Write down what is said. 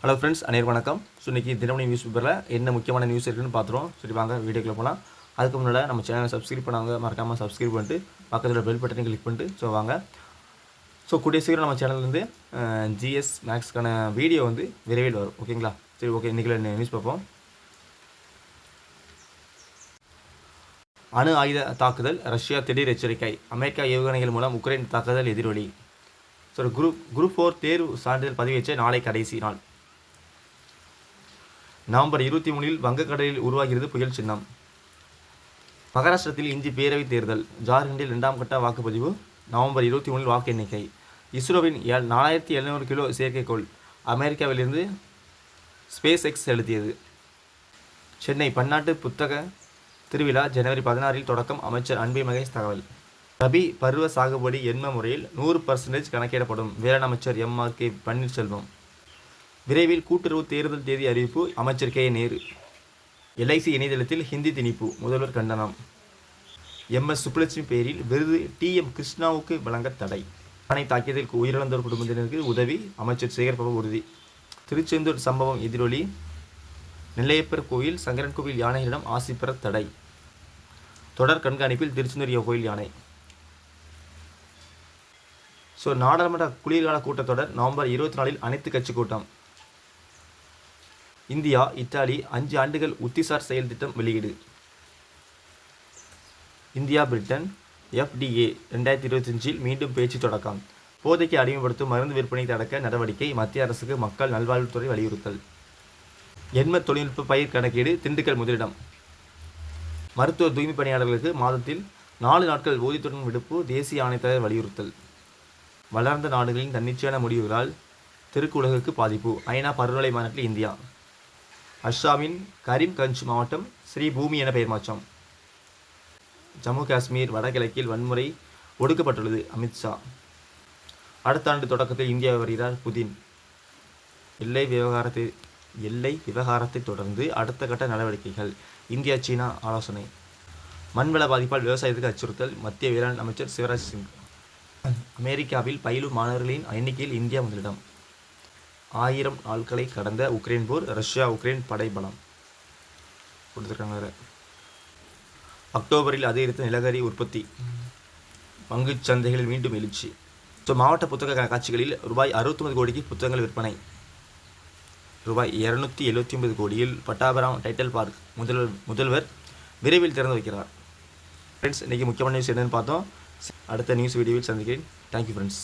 Hello friends அனைவரும் வணக்கம். So இன்றைக்கி தினமணி நியூஸ் பேப்பரில் என்ன முக்கியமான நியூஸ் இருக்குன்னு பார்த்துருவோம். சரி வாங்க வீடியோக்குள்ள போகலாம் அதுக்கு முன்னாடி நம்ம சேனலை சப்ஸ்கிரைப் பண்ணாங்க மறக்காமல் சப்ஸ்கிரைப் பண்ணிட்டு பக்கத்தில் பெல் பட்டனை கிளிக் பண்ணிட்டு ஸோ வாங்க. ஸோ கூடிய சீக்கிரம் நம்ம சேனல்லேருந்து ஜிஎஸ் மேக்ஸ்க்கான வீடியோ வந்து விரைவில் வரும். ஓகேங்களா சரி ஓகே இன்றைக்கி நியூஸ் பார்ப்போம். அணு ஆயுத தாக்குதல் ரஷ்யா திடீர் எச்சரிக்கை. அமெரிக்கா ஏவுகணைகள் மூலம் உக்ரைன் தாக்குதல் எதிரொலி. ஸோ குரூப் குரூப் ஃபோர் தேர்வு சான்றிதழ் பதிவேற்ற நாளை கடைசி நாள். நவம்பர் இருபத்தி மூணில் வங்கக்கடலில் உருவாகிறது புயல் சின்னம். மகாராஷ்டிரத்தில் இந்தி பேரவைத் தேர்தல். ஜார்க்கண்டில் இரண்டாம் கட்ட வாக்குப்பதிவு நவம்பர் இருபத்தி மூணில் வாக்கு எண்ணிக்கை. இஸ்ரோவின் ஏழ் நாலாயிரத்தி எழுநூறு கிலோ செயற்கைக்கோள் அமெரிக்காவிலிருந்து ஸ்பேஸ் எக்ஸ் செலுத்தியது. சென்னை பன்னாட்டு புத்தக திருவிழா ஜனவரி பதினாறில் தொடக்கம் அமைச்சர் அன்பை மகேஷ் தகவல். ரபி பருவ சாகுபடி எண்ம முறையில் நூறு பர்சன்டேஜ் கணக்கிடப்படும் வேளாண் அமைச்சர் எம் ஆர் கே பன்னீர்செல்வம். விரைவில் கூட்டுறவு தேர்தல் தேதி அறிவிப்பு அமைச்சர் கே. நேரு. எல்ஐசி இணையதளத்தில் ஹிந்தி திணிப்பு முதல்வர் கண்டனம். எம். எஸ். சுப்புலட்சுமி பேரில் விருது டி. எம். கிருஷ்ணாவுக்கு வழங்க தடை. யானை தாக்கியதற்கு உயிரிழந்தோர் குடும்பத்தினருக்கு உதவி அமைச்சர் சேகர் பாபு உறுதி. திருச்செந்தூர் சம்பவம் எதிரொலி. நெல்லையப்பர் கோயில் சங்கரன் கோவில் யானைகளிடம் ஆசி பெற தடை. தொடர் கண்காணிப்பில் திருச்செந்தூர் கோயில் யானை. ஸோ நாடாளுமன்ற குளிர்கால கூட்டத்தொடர் நவம்பர் இருபத்தி நாலில் அனைத்து கட்சி கூட்டம். இந்தியா இத்தாலி அஞ்சு ஆண்டுகள் உத்திசார் செயல் திட்டம் வெளியீடு. இந்தியா பிரிட்டன் எஃப்டிஏ ரெண்டாயிரத்தி இருபத்தஞ்சில் மீண்டும் பேச்சு தொடக்கம். போதைக்கு அடிமைப்படுத்தும் மருந்து விற்பனை தடுக்க நடவடிக்கை மத்திய அரசுக்கு மக்கள் நல்வாழ்வுத்துறை வலியுறுத்தல். எண்ம தொழில்நுட்ப பயிர் கணக்கீடு திண்டுக்கல் முதலிடம். மருத்துவ தூய்மை பணியாளர்களுக்கு மாதத்தில் நாலு நாட்கள் ஊதியத்துடன் விடுப்பு தேசிய ஆணையத்தலைவர் வலியுறுத்தல். வளர்ந்த நாடுகளின் தன்னிச்சையான முடிவுகளால் திருக்குலகுக்கு பாதிப்பு ஐநா பருவநிலை மாநாட்டில் இந்தியா. அஸ்ஸாமின் கரீம்கஞ்ச் மாவட்டம் ஸ்ரீ பூமி என பெயர் மாற்றம். ஜம்மு காஷ்மீர் வடகிழக்கில் வன்முறை ஒடுக்கப்பட்டுள்ளது அமித்ஷா அடுத்த ஆண்டு தொடக்கத்தில் இந்தியா வருகிறார் புதின். எல்லை விவகாரத்தை எல்லை விவகாரத்தை தொடர்ந்து அடுத்த கட்ட நடவடிக்கைகள் இந்தியா சீனா ஆலோசனை. மண்வள பாதிப்பால் விவசாயத்துக்கு அச்சுறுத்தல் மத்திய வேளாண் அமைச்சர் சிவராஜ் சிங். அமெரிக்காவில் பயிலும் மாணவர்களின் எண்ணிக்கையில் இந்தியா முதலிடம். ஆயிரம் நாட்களை கடந்த உக்ரைன் போர் ரஷ்யா உக்ரைன் படைபலம். கொடுத்துருக்காங்க வேறு. அக்டோபரில் அதிகரித்த நிலக்கரி உற்பத்தி. பங்குச் சந்தைகளில் மீண்டும் எழுச்சி. ஸோ மாவட்ட புத்தக காட்சிகளில் ரூபாய் அறுபத்தொம்பது கோடிக்கு புத்தகங்கள் விற்பனை. ரூபாய் இரநூத்தி எழுபத்தி ஒன்பது கோடியில் பட்டாபுரம் டைட்டில் பார்க் முதல்வர் முதல்வர் விரைவில் திறந்து வைக்கிறார். ஃப்ரெண்ட்ஸ் இன்றைக்கி முக்கியமான நியூஸ் என்னென்னு பார்த்தோம். அடுத்த நியூஸ் வீடியோவில் சந்திக்கிறேன். Thank you friends